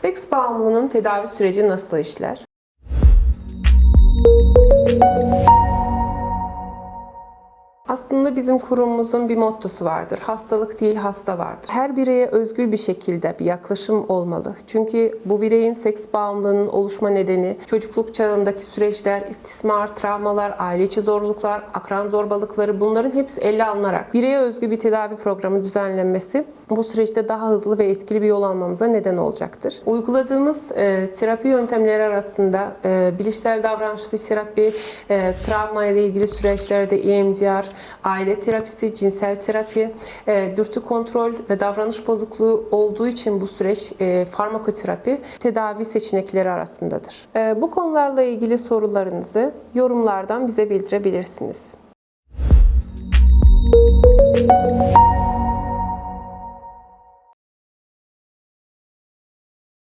Seks bağımlılığının tedavi süreci nasıl işler? Aslında bizim kurumumuzun bir mottosu vardır. Hastalık değil hasta vardır. Her bireye özgür bir şekilde bir yaklaşım olmalı. Çünkü bu bireyin seks bağımlılığının oluşma nedeni çocukluk çağındaki süreçler, istismar, travmalar, aile içi zorluklar, akran zorbalıkları bunların hepsi ele alınarak bireye özgü bir tedavi programı düzenlenmesi bu süreçte daha hızlı ve etkili bir yol almamıza neden olacaktır. Uyguladığımız e, terapi yöntemleri arasında e, bilişsel davranışlı terapi, e, travma ile ilgili süreçlerde EMDR, aile terapisi, cinsel terapi, e, dürtü kontrol ve davranış bozukluğu olduğu için bu süreç e, farmakoterapi tedavi seçenekleri arasındadır. E, bu konularla ilgili sorularınızı yorumlardan bize bildirebilirsiniz.